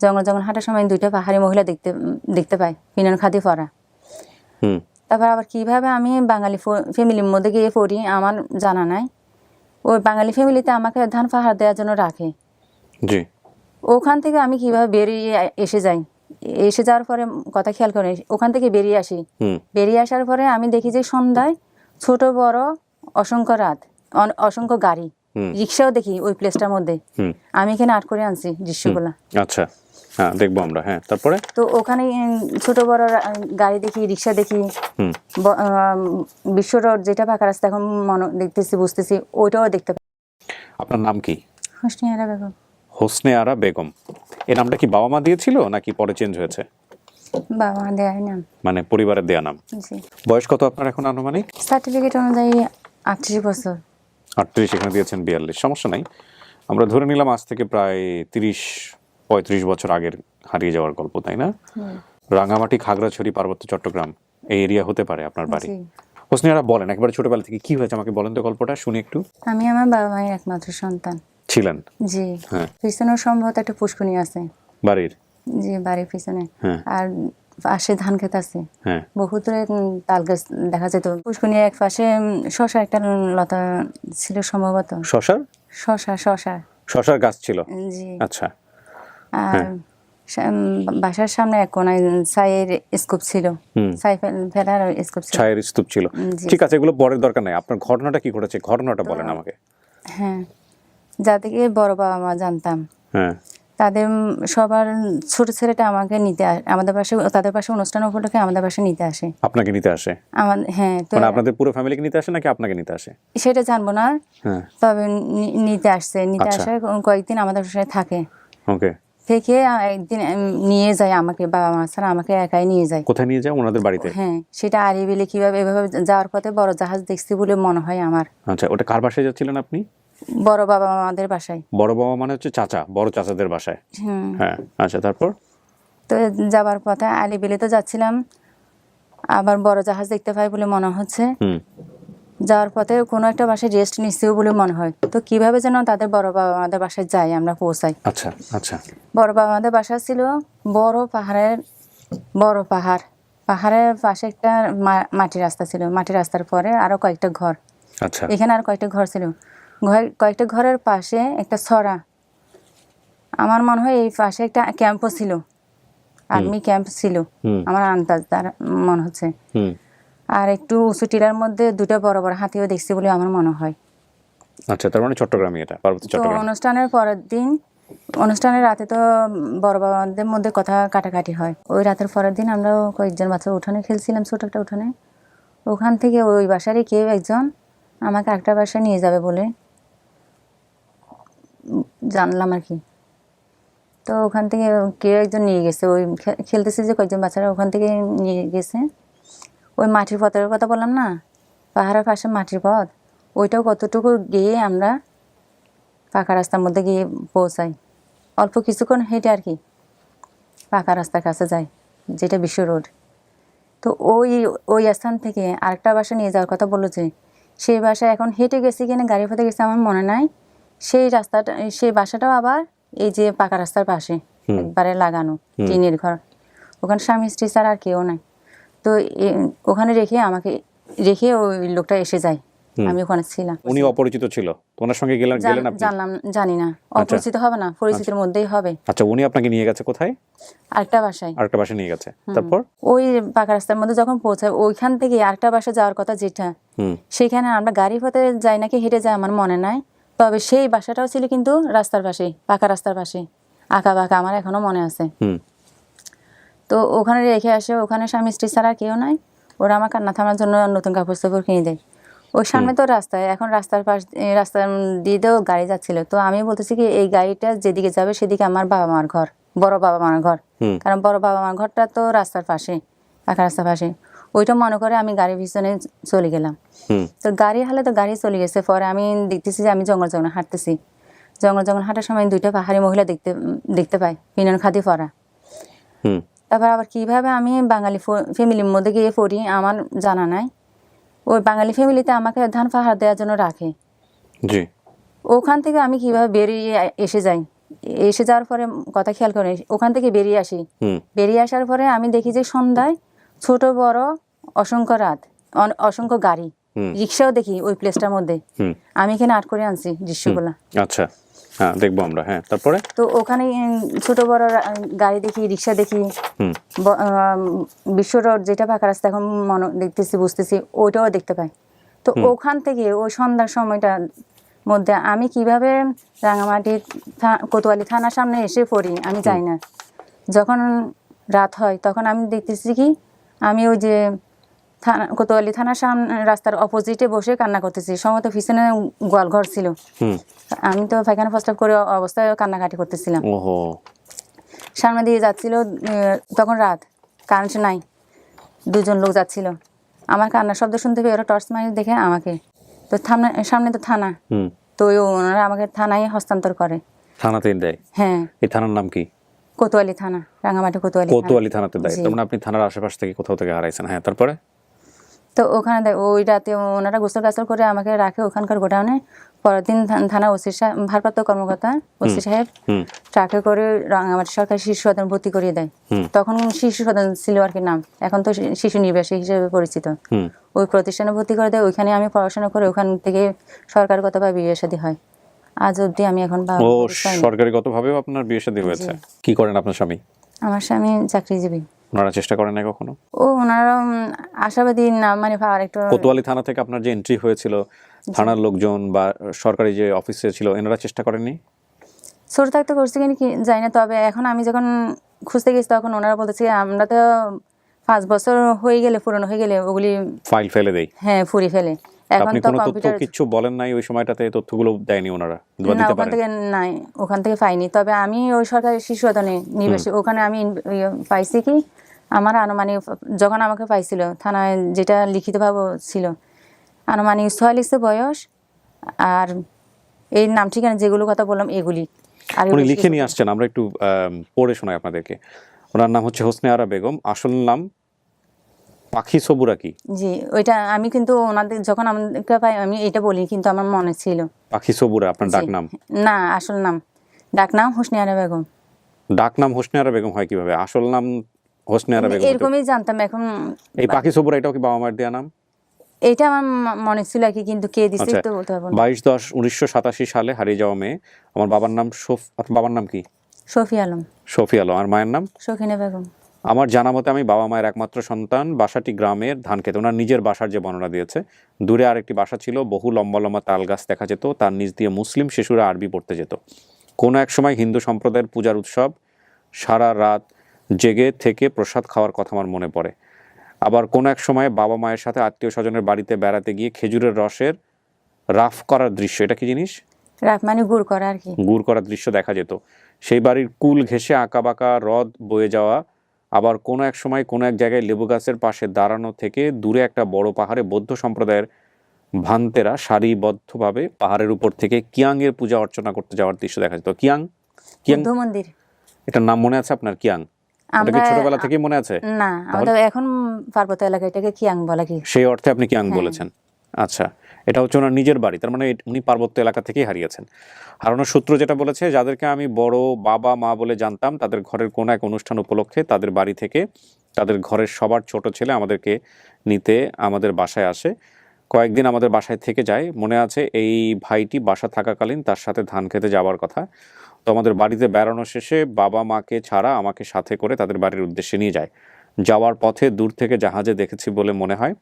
জঙ্গল জঙ্গল হাঁটার সময় দুইটা পাহাড়ি মহিলা দেখতে দেখতে পাই পিনন খাদি পরা। হুম। তারপর আবার কীভাবে আমি বাঙালি ফ্যামিলির মধ্যে গিয়ে পড়ি আমার জানা নাই। ওই বাঙালি ফ্যামিলিতে আমাকে ধান পাহাড় দেওয়ার জন্য রাখে। জি। ওখান থেকে আমি কীভাবে বেরিয়ে এসে যাই? এসে যাওয়ার পরে কথা খেয়াল করে ওখান থেকে বেরিয়ে আসি। বেরিয়ে আসার পরে আমি দেখি যে সন্ধ্যায় ছোট বড় অসংখ্য রাত অসংখ্য গাড়ি। রিক্সাও দেখি ওই প্লেসটার মধ্যে। আমি এখানে আট করে আনছি দৃশ্যগুলা। আচ্ছা। হ্যাঁ দেখব আমরা। হ্যাঁ তারপরে? তো ওখানে ছোট বড় গাড়ি দেখি রিক্সা দেখি। বিশ্ব রোড যেটা ফাঁকা রাস্তা এখন মনে দেখতেছি বুঝতেছি ওইটাও দেখতে আপনার নাম কি? হোসনিয়ারা বেগম। হোসনে আরা বেগম। এই নামটা কি বাবা মা দিয়েছিল নাকি পরে চেঞ্জ হয়েছে? বাবা দেয় না মানে পরিবারের দেয়া নাম। বয়স কত আপনার এখন আনুমানিক? সার্টিফিকেট অনুযায়ী আটত্রিশ বছর। আটত্রিশ এখানে দিয়েছেন বিয়াল্লিশ। সমস্যা নাই। আমরা ধরে নিলাম আজ থেকে প্রায় তিরিশ পঁয়ত্রিশ বছর আগের হারিয়ে যাওয়ার গল্প তাই না? রাঙামাটি খাগড়াছড়ি পার্বত্য চট্টগ্রাম এই এরিয়া হতে পারে আপনার বাড়ি। হোসনিয়ারা বলেন একবারে ছোটবেলা থেকে কি হয়েছে আমাকে বলেন তো গল্পটা শুনি একটু। আমি আমার বাবা মায়ের একমাত্র সন্তান। ছিলেন? জি। হ্যাঁ। সম্ভবত একটা পুষ্কনি আছে। বাড়ির? জি বাড়ির পিছনে। হ্যাঁ। আর পাশে ধান ক্ষেত আছে। হ্যাঁ। বহু দূরে তাল গাছ দেখা যেত পুষ্কনির এক পাশে শশা একটা লতা ছিল সম্ভবত। শশার? শশা শশা। শশার গাছ ছিল? জি। আচ্ছা। আর বাসার সামনে এক কোনায় ছাইয়ের স্কোপ ছিল। ছাই ফেলার স্কোপ ছিল। ছায়ের স্তূপ ছিল। ঠিক আছে এগুলো পরের দরকার নাই। আপনার ঘটনাটা কি ঘটেছে? ঘটনাটা বলেন আমাকে। হ্যাঁ। যাদেরকে বড় বাবা মা জানতাম। হ্যাঁ। তাদের সবার ছোট ছেলেটা আমাকে নিতে আমাদের পাশে তাদের পাশে অনুষ্ঠান উপলক্ষে আমাদের পাশে নিতে আসে। আপনাকে নিতে আসে? আমার হ্যাঁ তো মানে আপনাদের পুরো ফ্যামিলিকে নিতে আসে নাকি আপনাকে নিতে আসে? সেটা জানব না হ্যাঁ। তবে নিতে আসছে নিতে আচ্ছা। আসে কয়েকদিন আমাদের সাথে থাকে। ওকে। থেকে একদিন নিয়ে যায় আমাকে বাবা মা ছাড়া আমাকে একাই নিয়ে যায়। কোথায় নিয়ে যায়? ওনাদের বাড়িতে? হ্যাঁ সেটা আড়ি বেলে কীভাবে এভাবে যাওয়ার পথে বড় জাহাজ দেখছি বলে মনে হয় আমার। আচ্ছা ওটা কার বাসায় যাচ্ছিলেন আপনি? বড় বাবা আমাদের বাসায়। বড় বাবা মানে হচ্ছে চাচা বড় চাচাদের বাসায়। হ্যাঁ আচ্ছা তারপর? তো যাবার পথে আলি বেলে তো যাচ্ছিলাম। আবার বড় জাহাজ দেখতে পাই বলে মনে হচ্ছে। যাওয়ার পথে কোনো একটা বাসায় রেস্ট নিচ্ছেও বলে মনে হয়। তো কীভাবে যেন তাদের বড় বাবা আমাদের বাসায় যাই আমরা পৌঁছাই। আচ্ছা আচ্ছা। বড় বাবা আমাদের বাসা ছিল বড় পাহাড়ের বড় পাহাড়। পাহাড়ের পাশে একটা মাটির রাস্তা ছিল। মাটির রাস্তার পরে আরও কয়েকটা ঘর। আচ্ছা। এখানে আর কয়েকটা ঘর ছিল। ঘর কয়েকটা ঘরের পাশে একটা ছড়া। আমার মনে হয় এই পাশে একটা ক্যাম্পও ছিল। আর্মি ক্যাম্প ছিল। আমার আন্দাজ তার মনে হচ্ছে। আর একটু উঁচু টিলার মধ্যে দুটো বড় বড় হাতিও দেখছি বলে আমার মনে হয়। আচ্ছা তার মানে চট্টগ্রামে এটা পার্বত্য চট্টগ্রাম। অনুষ্ঠানের পরের দিন অনুষ্ঠানের রাতে তো বড় বাবাদের মধ্যে কথা কাটাকাটি হয়। ওই রাতের পরের দিন আমরা কয়েকজন বাচ্চা উঠানে খেলছিলাম ছোট একটা উঠানে। ওখান থেকে ওই বাসারই কেউ একজন আমাকে একটা বাসায় নিয়ে যাবে বলে জানলাম আর কি। তো ওখান থেকে কেউ একজন নিয়ে গেছে। ওই খেলতেছে যে কয়েকজন বাচ্চারা ওখান থেকে নিয়ে গেছে। ওই মাটির পথের কথা বললাম না? পাহাড়ের পাশে মাটির পথ। ওইটাও কতটুকু গিয়ে আমরা পাকা রাস্তার মধ্যে গিয়ে পৌঁছাই। অল্প কিছুক্ষণ হেঁটে আর কি পাকা রাস্তার কাছে যাই, যেটা বিশ্ব রোড। তো ওই ওই স্থান থেকে আরেকটা বাসা নিয়ে যাওয়ার কথা বলল যে, সেই বাসা এখন হেঁটে গেছি কিনা গাড়ি পথে গেছে আমার মনে নাই। সেই রাস্তাটা সেই বাসাটাও আবার এই যে পাকা রাস্তার পাশে একবারে লাগানো টিনের ঘর। ওখানে স্বামী স্ত্রী ছাড়া আর কেউ নাই। তো ওখানে রেখে আমাকে রেখে ওই লোকটা এসে যায়। আমি ওখানে ছিলাম। উনি অপরিচিত ছিল? তো ওনার সঙ্গে গেলেন গেলেন আপনি? জানলাম জানি না। অপরিচিত হবে না পরিচিতির মধ্যেই হবে। আচ্ছা উনি আপনাকে নিয়ে গেছে কোথায়? আরেকটা বাসায়। আরেকটা বাসায় নিয়ে গেছে। তারপর? ওই পাকা রাস্তার মধ্যে যখন পৌঁছায় ওইখান থেকে আরেকটা বাসা যাওয়ার কথা যেটা সেখানে আমরা গাড়ি পথে যাই নাকি হেঁটে যাই আমার মনে নাই। তবে সেই বাসাটাও ছিল কিন্তু রাস্তার পাশে পাকা রাস্তার পাশে আঁকা বাঁকা আমার এখনও মনে আছে। তো ওখানে রেখে আসে ওখানে স্বামী স্ত্রী ছাড়া কেউ নাই। ওরা আমার কান্না থামার জন্য নতুন কাপড় চাপড় কিনে দেয়। ওই সামনে তো রাস্তায় এখন রাস্তার পাশ রাস্তার দিয়ে দিয়েও গাড়ি যাচ্ছিল। তো আমি বলতেছি কি এই গাড়িটা যেদিকে যাবে সেদিকে আমার বাবা মার ঘর বড় বাবা মার ঘর। কারণ বড় বাবা মার ঘরটা তো রাস্তার পাশে পাকা রাস্তার পাশে ওইটা মনে করে আমি গাড়ির পিছনে চলে গেলাম। তো গাড়ি হালে তো গাড়ি চলে গেছে পরে আমি দেখতেছি যে আমি জঙ্গল জঙ্গল হাঁটতেছি। জঙ্গল জঙ্গল হাঁটার সময় দুইটা পাহাড়ি মহিলা দেখতে দেখতে পাই পিনন খাদি পরা। তারপর আবার কীভাবে আমি বাঙালি ফ্যামিলির মধ্যে গিয়ে পড়ি আমার জানা নাই। ওই বাঙালি ফ্যামিলিতে আমাকে ধান পাহাড় দেওয়ার জন্য রাখে। জি। ওখান থেকে আমি কীভাবে বেরিয়ে এসে যাই? এসে যাওয়ার পরে কথা খেয়াল করে ওখান থেকে বেরিয়ে আসি। বেরিয়ে আসার পরে আমি দেখি যে সন্ধ্যায় ছোট বড় অসংখ্য রাত অসংখ্য গাড়ি। রিক্সাও দেখি ওই প্লেসটার মধ্যে। আমি এখানে আট করে আনছি দৃশ্যগুলা। আচ্ছা। হ্যাঁ দেখব আমরা। হ্যাঁ তারপরে? তো ওখানে ছোট বড় গাড়ি দেখি রিক্সা দেখি। বিশ্ব রোড যেটা ফাঁকা রাস্তা এখন মনে দেখতেছি বুঝতেছি ওইটাও দেখতে পাই। তো ওখান থেকে ওই সন্ধ্যার সময়টা মধ্যে আমি কীভাবে রাঙামাটি কোতোয়ালি থানার সামনে এসে পড়ি আমি যাই না। যখন রাত হয় তখন আমি দেখতেছি কি আমি ওই যে থানা কোতোয়ালি থানার সামনে রাস্তার অপোজিটে বসে কান্না করতেছি। সম্ভবত পিছনে গোয়াল ঘর ছিল আমি তো পায়খানা প্রস্তাব করে অবস্থায় কান্নাকাটি করতেছিলাম। সামনে দিয়ে যাচ্ছিল তখন রাত। কারেন্ট নাই। দুজন লোক যাচ্ছিল। আমার কান্নার শব্দ শুনতে পেয়ে ওরা টর্চ মারি দেখে আমাকে। তো থানা সামনে তো থানা। হুম। তো ওনারা আমাকে থানায় হস্তান্তর করে। থানাতে দেয়? হ্যাঁ। এই থানার নাম কি? কোতোয়ালি থানা রাঙামাটি কোতোয়ালি কোতোয়ালি থানাতে দেয়। তার মানে আপনি থানার আশেপাশ থেকে কোথাও থেকে হারাইছেন। হ্যাঁ তারপরে? তো ওখানে দেয় ওই রাতে ওনারা গোসল গাছল করে আমাকে রাখে ওখানকার গোডাউনে। পরের দিন থানা ওসি সাহেব ভারপ্রাপ্ত কর্মকর্তা ওসি সাহেব ট্রাকে করে রাঙামাটি সরকারি শিশু সদন ভর্তি করিয়ে দেয়। তখন শিশু সদন ছিল আর কি নাম। এখন তো শিশু নিবাসী হিসেবে পরিচিত। ওই প্রতিষ্ঠানে ভর্তি করে দেয়। ওইখানে আমি পড়াশোনা করে ওখান থেকে সরকার কথা বা বিয়ে শাদী হয়। আজ অবধি আমি এখন ও পুরুষ পাইনি। সরকারিগত ভাবেও আপনার বিয়ে শাদী হয়েছে? কি করেন আপনার স্বামী? আমার স্বামী চাকরিজীবী। ওনারা চেষ্টা করেন না কখনো? ও ওনারা আশাবাদী না মানে আর একটু কোতোয়ালি থানা থেকে আপনার যে এন্ট্রি হয়েছিল থানার লোকজন বা সরকারি যে অফিসে ছিল এনারা চেষ্টা করেননি? ছোট থাকতে করছি কিনা কি জানি না তবে এখন আমি যখন খুঁজতে গেছি তখন ওনারা বলতেছে আমরা তো পাঁচ বছর হয়ে গেলে পুরনো হয়ে গেলে ওগুলি ফাইল ফেলে দেই। হ্যাঁ ফুরি ফেলে। আপনি কোনো তথ্য কিচ্ছু বলেন নাই ওই সময়টাতে তথ্যগুলো দেয়নি ওনারা না ওখান থেকে নাই ওখান থেকে পাইনি। তবে আমি ওই সরকারি শিশু সদনে নিবেশে ওখানে আমি ইয়ে পাইছি কি আমার আনুমানিক যখন আমাকে পাইছিল থানায় যেটা লিখিতভাবে ছিল আনুমানিক ছয়াল্লিশে বয়স আর এই নাম ঠিকানা যেগুলো কথা বললাম এগুলি। আর উনি লিখে নিয়ে আসছেন আমরা একটু পড়ে শোনাই আপনাদেরকে। ওনার নাম হচ্ছে হোসনে আরা বেগম আসল নাম পাখি সবুরা কি? জি ওইটা আমি কিন্তু ওনাদের যখন আমাকে পাই আমি এটা বলি কিন্তু আমার মনে ছিল। পাখি সবুরা আপনার ডাক নাম? না আসল নাম। ডাক নাম হুসনিয়ারা বেগম। ডাক নাম হোসনে আরা বেগম হয় কীভাবে? আসল নাম হোসনে আরা বেগম এরকমই জানতাম এখন এই পাখি সবুরা এটাও কি বাবা মায়ের দেওয়া নাম? এইটা আমার মনে ছিল কি কিন্তু কে দিছে আচ্ছা তো বলতে পারব না। বাইশ দশ উনিশশো সাতাশি সালে হারিয়ে যাওয়া মেয়ে আমার বাবার নাম শোফ আপনার বাবার নাম কি? শফি আলম। শফি আলম আর মায়ের নাম? শখিনা বেগম। আমার জানা মতে আমি বাবা মায়ের একমাত্র সন্তান বাসাটি গ্রামের ধান খেতে ওনার নিজের বাসার যে বর্ণনা দিয়েছে দূরে আরেকটি বাসা ছিল বহু লম্বা লম্বা তাল গাছ দেখা যেত তার নিচ দিয়ে মুসলিম শিশুরা আরবি পড়তে যেত। কোনো এক সময় হিন্দু সম্প্রদায়ের পূজার উৎসব সারা রাত জেগে থেকে প্রসাদ খাওয়ার কথা আমার মনে পড়ে। আবার কোনো এক সময় বাবা মায়ের সাথে আত্মীয় স্বজনের বাড়িতে বেড়াতে গিয়ে খেজুরের রসের রাফ করার দৃশ্য এটা কি জিনিস? রাত মানে গুড় করা আর কি। গুড় করার দৃশ্য দেখা যেত। সেই বাড়ির কুল ঘেঁষে আঁকা বাঁকা হ্রদ বয়ে যাওয়া আবার কোনো এক সময় কোনো এক জায়গায় লেবু গাছের পাশে দাঁড়ানো থেকে দূরে একটা বড় পাহাড়ে বৌদ্ধ সম্প্রদায়ের ভান্তেরা সারিবদ্ধভাবে পাহাড়ের উপর থেকে কিয়াংয়ের পূজা অর্চনা করতে যাওয়ার দৃশ্য দেখা যেত কিয়াং? কিয়াং? মন্দির। এটার নাম মনে আছে আপনার কিয়াং? আমরা ছোটবেলা মনে আছে? না আমাদের এখন পার্বত্য এলাকা এটাকে কিয়াং বলা কি সেই অর্থে আপনি কিয়াং হ্যাঁ। বলেছেন। আচ্ছা এটা হচ্ছে ওনার নিজের বাড়ি, তার মানে উনি পার্বত্য এলাকা থেকেই হারিয়েছেন। হারানোর সূত্র যেটা বলেছে, যাদেরকে আমি বড় বাবা, মা বলে জানতাম, তাদের ঘরের কোনো এক অনুষ্ঠান উপলক্ষে তাদের বাড়ি থেকে তাদের ঘরের সবার ছোট ছেলে আমাদেরকে নিতে আমাদের বাসায় আসে। কয়েকদিন আমাদের বাসায় থেকে যায়। মনে আছে এই ভাইটি বাসা থাকাকালীন তার সাথে ধান খেতে যাওয়ার কথা। তো আমাদের বাড়িতে বেড়ানো শেষে বাবা মাকে ছাড়া আমাকে সাথে করে তাদের বাড়ির উদ্দেশ্যে নিয়ে যায়। যাওয়ার পথে দূর থেকে জাহাজে দেখেছি বলে মনে হয়।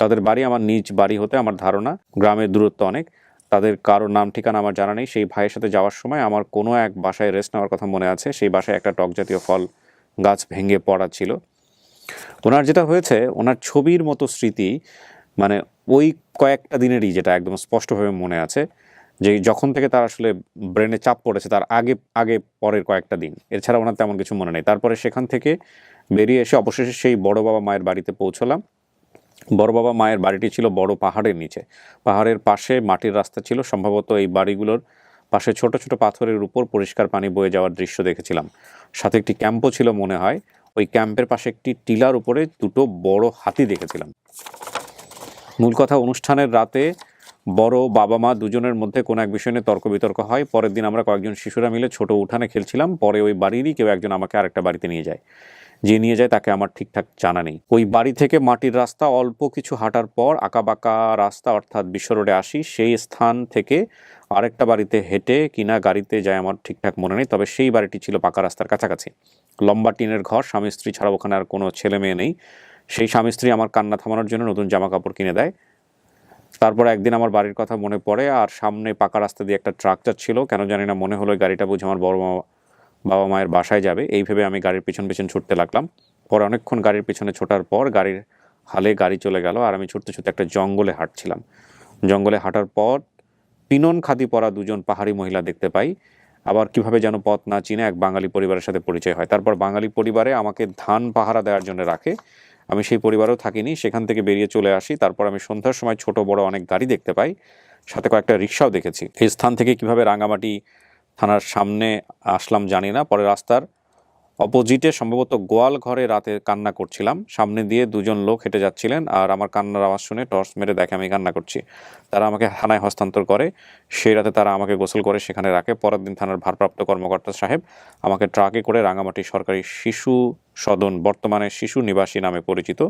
তাদের বাড়ি আমার নিজ বাড়ি হতে আমার ধারণা, গ্রামের দূরত্ব অনেক। তাদের কারও নাম, ঠিকানা আমার জানা নেই। সেই ভাইয়ের সাথে যাওয়ার সময় আমার কোনো এক বাসায় রেস্ট নেওয়ার কথা মনে আছে। সেই বাসায় একটা টক জাতীয় ফল গাছ ভেঙে পড়া ছিল। ওনার যেটা হয়েছে, ওনার ছবির মতো স্মৃতি মানে ওই কয়েকটা দিনেরই যেটা একদম স্পষ্টভাবে মনে আছে, যে যখন থেকে তার আসলে ব্রেনে চাপ পড়েছে, তার আগে আগে পরের কয়েকটা দিন। এছাড়া ওনার তেমন কিছু মনে নেই। তারপরে সেখান থেকে বেরিয়ে এসে অবশেষে সেই বড় বাবা মায়ের বাড়িতে পৌঁছলাম। বড় বাবা মায়ের বাড়িটি ছিল বড় পাহাড়ের নিচে। পাহাড়ের পাশে মাটির রাস্তা ছিল। সম্ভবত এই বাড়িগুলোর পাশে ছোট ছোট পাথরের উপর পরিষ্কার পানি বয়ে যাওয়ার দৃশ্য দেখেছিলাম। সাথে একটি ক্যাম্পও ছিল মনে হয়। ওই ক্যাম্পের পাশে একটি টিলার উপরে দুটো বড় হাতি দেখেছিলাম। মূল কথা, অনুষ্ঠানের রাতে বড় বাবা মা দুজনের মধ্যে কোনো এক বিষয় নিয়ে তর্ক বিতর্ক হয়। পরের দিন আমরা কয়েকজন শিশুরা মিলে ছোট উঠানে খেলছিলাম। পরে ওই বাড়িরই কেউ একজন আমাকে আরেকটা বাড়িতে নিয়ে যায়। যে নিয়ে যায় তাকে আমার ঠিকঠাক জানা নেই। ওই বাড়ি থেকে মাটির রাস্তা অল্প কিছু হাঁটার পর আঁকাবাঁকা রাস্তা অর্থাৎ বিশ্ব রোডে আসি, সেই স্থান থেকে আরেকটা বাড়িতে হেঁটে কিনা গাড়িতে যায় আমার ঠিকঠাক মনে নেই, তবে সেই বাড়িটি ছিল পাকা রাস্তার কাছাকাছি। লম্বা টিনের ঘর, স্বামী স্ত্রী ছাড়া ওখানে আর কোনো ছেলে মেয়ে নেই। সেই স্বামী স্ত্রী আমার কান্না থামানোর জন্য নতুন জামা কাপড় কিনে দেয়। তারপর একদিন আমার বাড়ির কথা মনে পড়ে আর সামনে পাকা রাস্তা দিয়ে একটা ট্রাক যাচ্ছিল কেন জানি না মনে হলো গাড়িটা বুঝে আমার বড় মা বাবা মায়ের বাসায় যাবে। এই ভেবে আমি গাড়ির পিছন পিছন ছুটতে লাগলাম। পরে অনেকক্ষণ গাড়ির পিছনে ছোটার পর গাড়ির হালে গাড়ি চলে গেল আর আমি ছুটতে ছুটতে একটা জঙ্গলে হাঁটছিলাম। জঙ্গলে হাঁটার পর পিনন খাদি পরা দুজন পাহাড়ি মহিলা দেখতে পাই। আবার কীভাবে যেন পথ না চিনে এক বাঙালি পরিবারের সাথে পরিচয় হয়। তারপর বাঙালি পরিবারে আমাকে ধান পাহারা দেওয়ার জন্য রাখে। আমি সেই পরিবারেও থাকিনি। সেখান থেকে বেরিয়ে চলে আসি। তারপর আমি সন্ধ্যার সময় ছোট বড় অনেক গাড়ি দেখতে পাই। সাথে কয়েকটা রিক্সাও দেখেছি। এই স্থান থেকে কীভাবে রাঙামাটি থানার সামনে আসলাম জানি না, পরে রাস্তার অপোজিটে সম্ভবত গোয়াল ঘরে রাতে কান্না করছিলাম। সামনে দিয়ে দুজন লোক হেঁটে যাচ্ছিলেন আর আমার কান্নার আওয়াজ শুনে টর্চ মেরে দেখে আমি কান্না করছি। তারা আমাকে থানায় হস্তান্তর করে, সেই রাতে তারা আমাকে গোসল করে সেখানে রাখে। পরের দিন থানার ভারপ্রাপ্ত কর্মকর্তা সাহেব আমাকে ট্রাকে করে রাঙামাটি সরকারি শিশু সদন, বর্তমানে শিশু নিবাসী নামে পরিচিত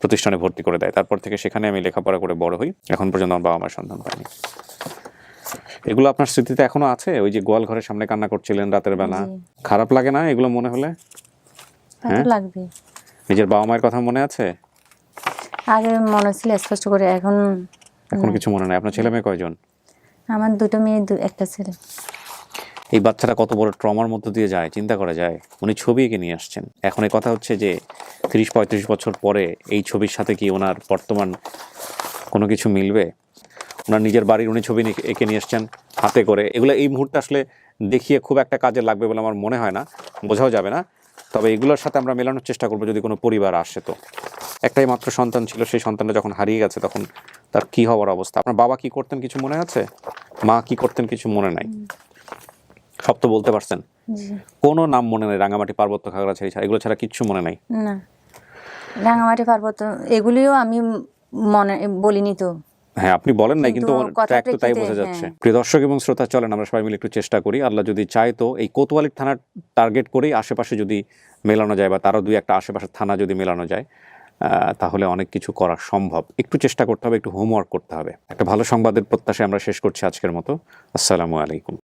প্রতিষ্ঠানে ভর্তি করে দেয়। তারপর থেকে সেখানে আমি লেখাপড়া করে বড় হই। এখন পর্যন্ত আমার বাবা মার সন্ধান পাইনি। এগুলো আপনার স্মৃতিতে এখনও আছে? ওই যে গোয়াল ঘরের সামনে কান্না করছিলেন রাতের বেলা। খারাপ লাগে না এগুলো মনে হলে? হ্যাঁ? লাগবে নিজের বাবা মায়ের কথা মনে আছে? আগে মনে ছিল স্পষ্ট করে। এখন এখন কিছু মনে নাই। আপনার ছেলে মেয়ে কয়জন? আমার দুটো মেয়ে একটা ছেলে। এই বাচ্চাটা কত বড় ট্রমার মধ্য দিয়ে যায় চিন্তা করা যায়। উনি ছবি এঁকে নিয়ে আসছেন। এখন এই কথা হচ্ছে যে তিরিশ পঁয়ত্রিশ বছর পরে এই ছবির সাথে কি ওনার বর্তমান কোনো কিছু মিলবে? ওনার নিজের বাড়ির উনি ছবি এঁকে নিয়ে এসছেন হাতে করে। এগুলো এই মুহূর্তে আসলে দেখিয়ে খুব একটা কাজে লাগবে বলে আমার মনে হয় না বোঝাও যাবে না। তবে এগুলোর সাথে আমরা মেলানোর চেষ্টা করব যদি কোনো পরিবার আসে তো। একটাই মাত্র সন্তান ছিল সেই সন্তানটা যখন হারিয়ে গেছে তখন তার কি হওয়ার অবস্থা? আপনার বাবা কি করতেন কিছু মনে আছে? মা কি করতেন কিছু মনে নাই? সব তো বলতে পারছেন। কোনো নাম মনে নেই রাঙামাটি পার্বত্য খাগড়াছড়ি ছাড়া। এগুলো ছাড়া কিচ্ছু মনে নাই? না। রাঙামাটি পার্বত্য এগুলিও আমি মনে বলিনি তো। হ্যাঁ আপনি বলেন নাই কিন্তু ট্র্যাক তো তাই বোঝা যাচ্ছে। হ্যাঁ। প্রিয় দর্শক এবং শ্রোতা চলেন আমরা সবাই মিলে একটু চেষ্টা করি। আল্লাহ যদি চায় তো এই কোতোয়ালি থানার টার্গেট করেই আশেপাশে যদি মেলানো যায় বা তারও দুই একটা আশেপাশের থানা যদি মেলানো যায় আহ, তাহলে অনেক কিছু করা সম্ভব। একটু চেষ্টা করতে হবে একটু হোমওয়ার্ক করতে হবে। একটা ভালো সংবাদের প্রত্যাশায় আমরা শেষ করছি আজকের মতো। আসসালামু আলাইকুম।